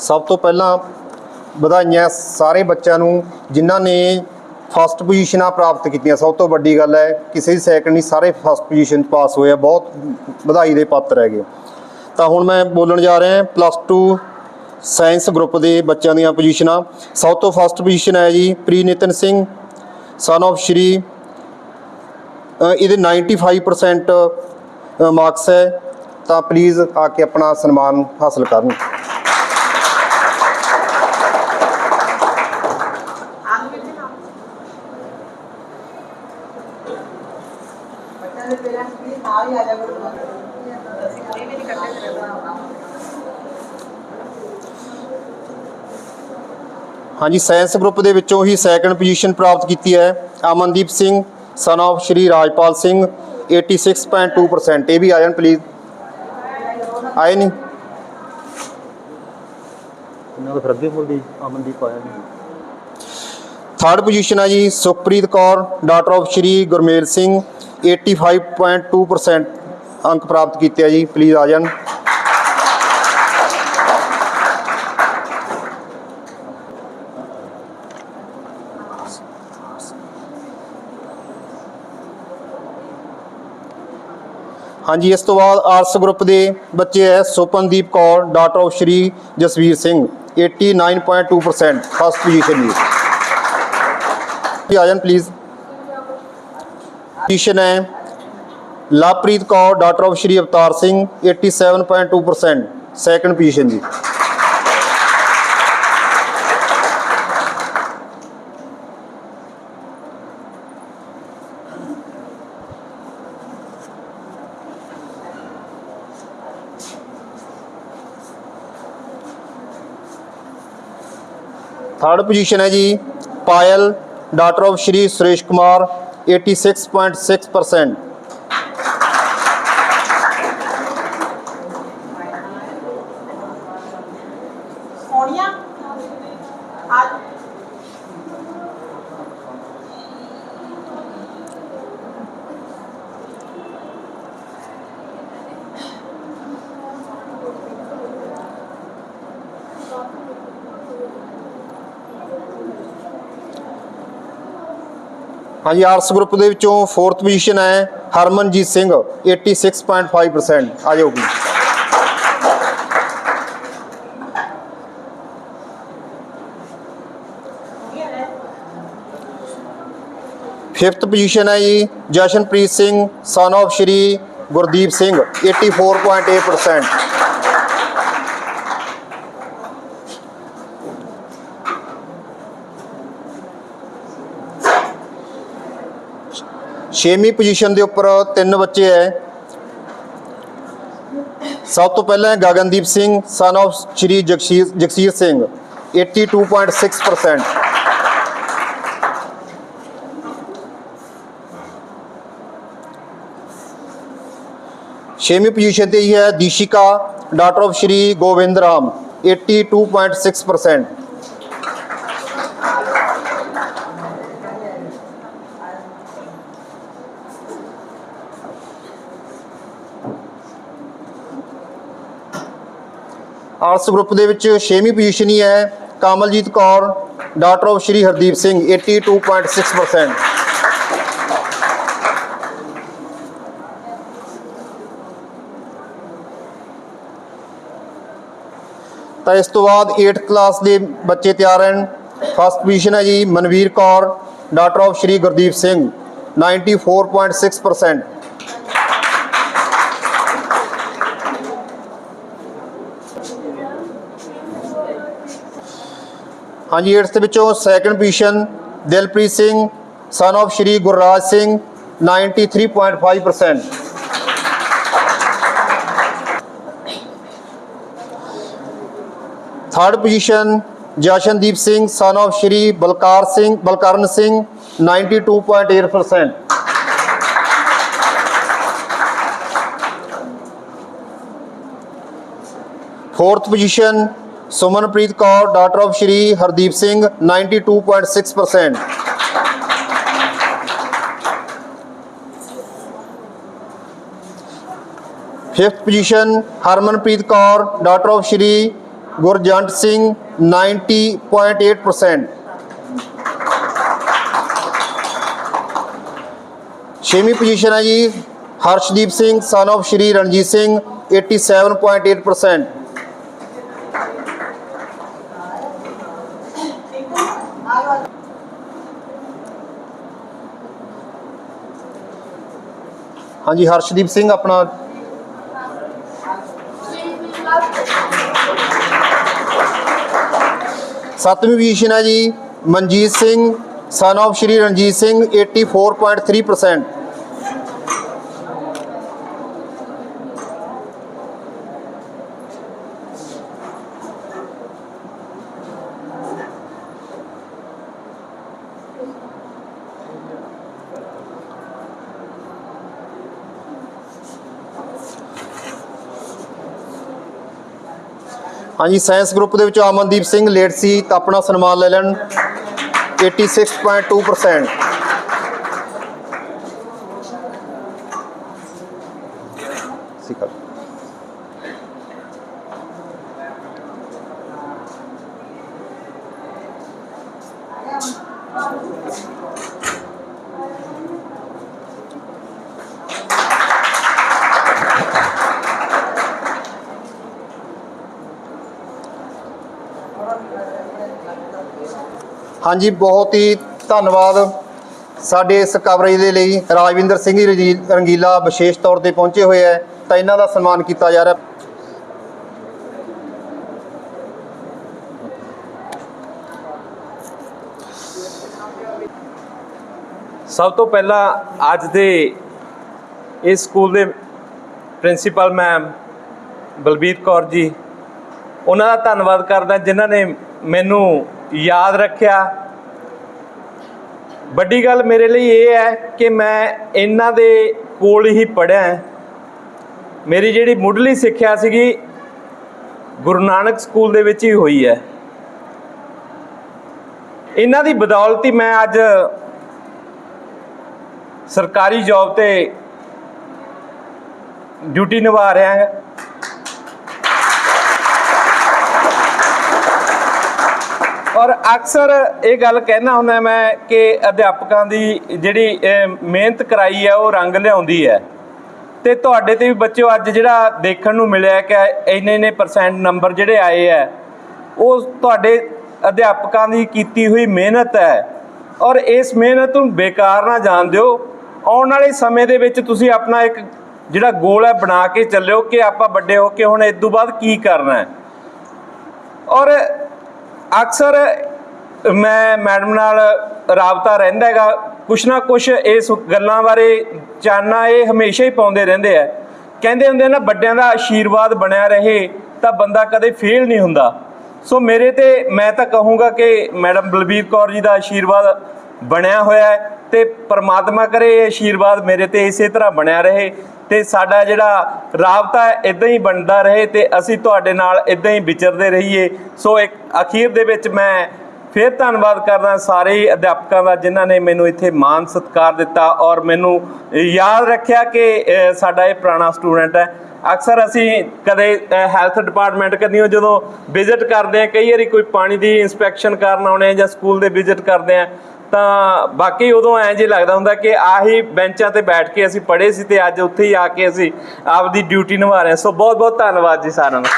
ਸਭ ਤੋਂ ਪਹਿਲਾਂ ਵਧਾਈਆਂ ਸਾਰੇ ਬੱਚਿਆਂ ਨੂੰ ਜਿਨ੍ਹਾਂ ਨੇ ਫਸਟ ਪੋਜੀਸ਼ਨਾਂ ਪ੍ਰਾਪਤ ਕੀਤੀਆਂ। ਸਭ ਤੋਂ ਵੱਡੀ ਗੱਲ ਹੈ ਕਿਸੇ ਦੀ ਸੈਕੰਡ ਨਹੀਂ ਸਾਰੇ ਫਸਟ ਪੋਜੀਸ਼ਨ 'ਚ ਪਾਸ ਹੋਏ ਆ ਬਹੁਤ ਵਧਾਈ ਦੇ ਪਾਤਰ ਹੈਗੇ ਤਾਂ ਹੁਣ ਮੈਂ ਬੋਲਣ ਜਾ ਰਿਹਾ ਪਲੱਸ 2 ਸਾਇੰਸ ਗਰੁੱਪ ਦੇ ਬੱਚਿਆਂ ਦੀਆਂ ਪੋਜੀਸ਼ਨਾਂ ਸਭ ਤੋਂ ਫਸਟ ਪੋਜੀਸ਼ਨ ਹੈ ਜੀ ਪ੍ਰੀ ਨਿਤਨ ਸਿੰਘ ਸਨ of ਸ਼੍ਰੀ ਅ, ਇਹਦੇ 95% ਮਾਰਕਸ ਹੈ। ਤਾਂ ਪਲੀਜ਼ ਆ ਕੇ ਆਪਣਾ ਸਨਮਾਨ ਹਾਸਲ ਕਰਨ ਬੱਚਿਆਂ ਦੇ ਪੇਰੈਂਟਸ ਵੀ ਨਾਲ ਹੀ ਆ ਜਾ ਕਰੋ ਅਸੀਂ ਕਦੇ ਵੀ ਨਹੀਂ ਕੱਢੇ ਕਰਦਾ ਹਾਂਜੀ ਸਾਇੰਸ ਗਰੁੱਪ ਦੇ ਵਿੱਚੋਂ ਹੀ ਸੈਕੰਡ ਪੋਜੀਸ਼ਨ ਪ੍ਰਾਪਤ ਕੀਤੀ ਹੈ। ਅਮਨਦੀਪ ਸਿੰਘ ਸਨ ਆਫ ਸ਼੍ਰੀ ਰਾਜਪਾਲ ਸਿੰਘ 86.2% ਇਹ ਵੀ ਆ ਜਾਣ ਪਲੀਜ਼ ਆਏ ਨਹੀਂ ਇਹਨਾਂ ਦਾ ਫਿਰ ਅੱਗੇ ਬੋਲਦੀ ਅਮਨਦੀਪ ਆਇਆ ਨਹੀਂ ਥਰਡ ਪੋਜੀਸ਼ਨ ਹੈ ਜੀ ਸੁਖਪ੍ਰੀਤ ਕੌਰ ਡਾਟਰ ਆਫ ਸ਼੍ਰੀ ਗੁਰਮੇਲ ਸਿੰਘ 85.2% ਅੰਕ ਪ੍ਰਾਪਤ ਕੀਤੇ ਆ ਜੀ ਪਲੀਜ਼ ਆ ਜਾਣ। ਹਾਂਜੀ, ਇਸ ਤੋਂ ਬਾਅਦ ਆਰਟਸ ਗਰੁੱਪ ਦੇ ਬੱਚੇ ਹੈ, Supandeep Kaur daughter of Shri Jasvir Singh 89.2% first position ਜੀ। ਜੀ ਆ ਜਾਣ ਪਲੀਜ਼ ਪੋਜੀਸ਼ਨ ਹੈ Lovepreet Kaur daughter of Shri Avtar Singh 87.2% second position ਜੀ ਥਰਡ ਪੋਜੀਸ਼ਨ ਹੈ ਜੀ ਪਾਇਲ ਡਾਕਟਰ ਆਫ ਸ਼੍ਰੀ ਸੁਰੇਸ਼ ਕੁਮਾਰ 86.6% ਸੋਨੀਆ ਹਾਂਜੀ ਆਰਟਸ ਗਰੁੱਪ ਦੇ ਵਿੱਚੋਂ ਫੋਰਥ ਪੋਜੀਸ਼ਨ ਹੈ ਹਰਮਨਜੀਤ ਸਿੰਘ 86.5% ਆ ਜਾਓ ਫਿਫਥ ਪੋਜੀਸ਼ਨ ਹੈ ਜੀ, ਜਸ਼ਨਪ੍ਰੀਤ ਸਿੰਘ ਸਨ of ਸ਼੍ਰੀ ਗੁਰਦੀਪ ਸਿੰਘ 84.8% ਛੇਵੀਂ ਪੋਜੀਸ਼ਨ ਦੇ ਉੱਪਰ ਤਿੰਨ ਬੱਚੇ ਹੈ ਸਭ ਤੋਂ ਪਹਿਲਾਂ ਹੈ ਗਗਨਦੀਪ ਸਿੰਘ ਸਨ of ਸ਼੍ਰੀ ਜਗਸੀਰ ਜਗਸੀਰ ਸਿੰਘ 82.6% ਛੇਵੀਂ ਪੋਜੀਸ਼ਨ ਤੇ ਹੀ ਹੈ Dishika daughter of Shri Gobind Ram 82.6% arts group ਦੇ ਵਿੱਚ ਛੇਵੀਂ ਪੋਜੀਸ਼ਨ ਹੀ ਹੈ ਕਾਮਲਜੀਤ ਕੌਰ ਡਾਕਟਰ ਆਫ ਸ਼੍ਰੀ ਹਰਦੀਪ ਸਿੰਘ 82.6% ਤਾਂ ਇਸ ਤੋਂ ਬਾਅਦ 8th ਕਲਾਸ ਦੇ ਬੱਚੇ ਤਿਆਰ ਹਨ। ਫਸਟ ਪੋਜੀਸ਼ਨ ਹੈ ਜੀ ਮਨਵੀਰ ਕੌਰ ਡਾਕਟਰ ਆਫ ਸ਼੍ਰੀ ਗੁਰਦੀਪ ਸਿੰਘ 94.6% ਹਾਂਜੀ 8th ਦੇ ਵਿੱਚੋਂ second position Dilpreet Singh son of Shri Gurraj Singh 93.5% third position Jashandeep Singh son of Shri Balkar Singh, Balkaran Singh 92.8% fourth position Sumanpreet Kaur daughter of Shri Hardeep Singh 92.6% fifth position Harmanpreet Kaur daughter of Shri Gurjant Singh 90.8% ਛੇਵੀਂ position ਹੈ ਜੀ Harshdeep Singh son of ਸ਼੍ਰੀ ਰਣਜੀਤ ਸਿੰਘ 87.8% ਹਾਂਜੀ, ਹਰਸ਼ਦੀਪ ਸਿੰਘ ਆਪਣਾ। ਸੱਤਵੀਂ position ਹੈ ਜੀ, Manjit Singh son of ਸ਼੍ਰੀ ਰਣਜੀਤ ਸਿੰਘ 84.3% ਹਾਂਜੀ science group ਦੇ ਵਿੱਚ ਅਮਨਦੀਪ ਸਿੰਘ ਲੇਟ ਸੀ, ਤਾਂ ਆਪਣਾ ਸਨਮਾਨ ਲੈ ਲੈਣ। 86.2% ਹਾਂਜੀ, ਬਹੁਤ ਹੀ ਧੰਨਵਾਦ ਸਾਡੇ ਇਸ ਕਵਰੇਜ ਦੇ ਲਈ। ਰਾਜਵਿੰਦਰ ਸਿੰਘ ਜੀ ਰੰਗੀਲਾ ਵਿਸ਼ੇਸ਼ ਤੌਰ ਤੇ ਪਹੁੰਚੇ ਹੋਏ ਹੈ, ਤਾਂ ਇਹਨਾਂ ਦਾ ਸਨਮਾਨ ਕੀਤਾ ਜਾ ਰਿਹਾ। ਸਭ ਤੋਂ ਪਹਿਲਾਂ ਅੱਜ ਦੇ ਇਸ ਸਕੂਲ ਦੇ ਪ੍ਰਿੰਸੀਪਲ ਮੈਮ ਬਲਬੀਰ ਕੌਰ ਜੀ ਉਹਨਾਂ ਦਾ ਧੰਨਵਾਦ ਕਰਦਾ ਜਿਨ੍ਹਾਂ ਨੇ ਮੈਨੂੰ ਯਾਦ ਰੱਖਿਆ। ਵੱਡੀ ਗੱਲ ਮੇਰੇ ਲਈ ਇਹ ਹੈ ਕਿ ਮੈਂ ਇਹਨਾਂ ਦੇ ਕੋਲ ਹੀ ਪੜ੍ਹਿਆ ਮੇਰੀ ਜਿਹੜੀ ਮੁੱਢਲੀ ਸਿੱਖਿਆ ਸੀਗੀ ਗੁਰੂ ਨਾਨਕ ਸਕੂਲ ਦੇ ਵਿੱਚ ਹੀ ਹੋਈ ਹੈ। ਇਹਨਾਂ ਦੀ ਬਦੌਲਤ ਹੀ ਮੈਂ ਅੱਜ ਸਰਕਾਰੀ ਜੌਬ ਤੇ ਡਿਊਟੀ ਨਿਭਾ ਰਿਹਾ ਹਾਂ। ਔਰ ਅਕਸਰ ਇਹ ਗੱਲ ਕਹਿਣਾ ਹੁੰਦਾ ਮੈਂ ਕਿ ਅਧਿਆਪਕਾਂ ਦੀ ਜਿਹੜੀ ਮਿਹਨਤ ਕਰਾਈ ਹੈ, ਉਹ ਰੰਗ ਲਿਆਉਂਦੀ ਹੈ। ਤੇ ਤੁਹਾਡੇ ਤੇ ਵੀ ਬੱਚਿਓ, ਅੱਜ ਜਿਹੜਾ ਦੇਖਣ ਨੂੰ ਮਿਲਿਆ ਕਿ ਇੰਨੇ ਇੰਨੇ ਪਰਸੈਂਟ ਨੰਬਰ ਜਿਹੜੇ ਆਏ ਹੈ, ਉਹ ਤੁਹਾਡੇ ਅਧਿਆਪਕਾਂ ਦੀ ਕੀਤੀ ਹੋਈ ਮਿਹਨਤ ਹੈ। ਔਰ ਇਸ ਮਿਹਨਤ ਨੂੰ ਬੇਕਾਰ ਨਾ ਜਾਣ ਦਿਓ। ਆਉਣ ਵਾਲੇ ਸਮੇਂ ਦੇ ਵਿੱਚ ਤੁਸੀਂ ਆਪਣਾ ਇੱਕ ਜਿਹੜਾ ਗੋਲ ਹੈ ਬਣਾ ਕੇ ਚੱਲਿਓ ਕਿ ਆਪਾਂ ਵੱਡੇ ਹੋ ਕੇ ਹੁਣ ਇਸ ਤੋਂ ਬਾਅਦ ਕੀ ਕਰਨਾ ਹੈ। ਔਰ ਅਕਸਰ ਮੈਂ ਮੈਡਮ ਨਾਲ ਰਾਬਤਾ ਰਹਿੰਦਾ ਹੈਗਾ। ਕੁਛ ਨਾ ਕੁਛ ਇਸ ਗੱਲਾਂ ਬਾਰੇ ਚਾਨਣਾ ਇਹ ਹਮੇਸ਼ਾ ਹੀ ਪਾਉਂਦੇ ਰਹਿੰਦੇ ਆ। ਕਹਿੰਦੇ ਹੁੰਦੇ ਨਾ, ਵੱਡਿਆਂ ਦਾ ਆਸ਼ੀਰਵਾਦ ਬਣਿਆ ਰਹੇ ਤਾਂ ਬੰਦਾ ਕਦੇ ਫੇਲ ਨਹੀਂ ਹੁੰਦਾ। ਸੋ ਮੇਰੇ ਤੇ ਮੈਂ ਤਾਂ ਕਹੂੰਗਾ ਕਿ ਮੈਡਮ ਬਲਬੀਰ ਕੌਰ ਜੀ ਦਾ ਆਸ਼ੀਰਵਾਦ ਬਣਿਆ ਹੋਇਆ ਹੈ। ਤੇ ਪਰਮਾਤਮਾ ਕਰੇ, ਇਹ ਆਸ਼ੀਰਵਾਦ ਮੇਰੇ ਤੇ ਇਸੇ ਤਰ੍ਹਾਂ ਬਣਿਆ ਰਹੇ ਤੇ ਸਾਡਾ ਜਿਹੜਾ ਰਾਬਤਾ ਹੈ ਇਦਾਂ ਹੀ ਬਣਦਾ ਰਹੇ ਤੇ ਅਸੀਂ ਤੁਹਾਡੇ ਨਾਲ ਇਦਾਂ ਹੀ ਵਿਚਰਦੇ ਰਹੀਏ। ਸੋ ਇੱਕ ਅਖੀਰ ਦੇ ਵਿੱਚ ਮੈਂ ਫਿਰ ਧੰਨਵਾਦ ਕਰਦਾ ਸਾਰੇ ਹੀ ਅਧਿਆਪਕਾਂ ਦਾ ਜਿਨ੍ਹਾਂ ਨੇ ਮੈਨੂੰ ਇੱਥੇ ਮਾਨ ਸਤਿਕਾਰ ਦਿੱਤਾ ਔਰ ਮੈਨੂੰ ਯਾਦ ਰੱਖਿਆ ਕਿ ਸਾਡਾ ਇਹ ਪੁਰਾਣਾ ਸਟੂਡੈਂਟ ਹੈ। ਅਕਸਰ ਅਸੀਂ ਕਦੇ ਹੈਲਥ ਡਿਪਾਰਟਮੈਂਟ ਕਰਨੀਓ ਜਦੋਂ ਵਿਜ਼ਿਟ ਕਰਦੇ ਆ ਕਈ ਵਾਰੀ ਕੋਈ ਪਾਣੀ ਦੀ ਇਨਸਪੈਕਸ਼ਨ ਕਰਨ ਆਉਣੇ ਆ ਜਾਂ ਸਕੂਲ ਦੇ ਵਿਜ਼ਿਟ ਕਰਦੇ ਆ ਤਾਂ ਬਾਕੀ ਉਦੋਂ ਐਂ ਜੇ ਲੱਗਦਾ ਹੁੰਦਾ ਕਿ ਆਹੀ ਬੈਂਚਾਂ ਤੇ ਬੈਠ ਕੇ ਅਸੀਂ ਪੜ੍ਹੇ ਸੀ ਤੇ ਅੱਜ ਉੱਥੇ ਹੀ ਆ ਕੇ ਅਸੀਂ ਆਪਦੀ ਡਿਊਟੀ ਨਿਭਾ ਰਹੇ ਹਾਂ। ਸੋ ਬਹੁਤ ਬਹੁਤ ਧੰਨਵਾਦ ਜੀ ਸਾਰਿਆਂ ਦਾ।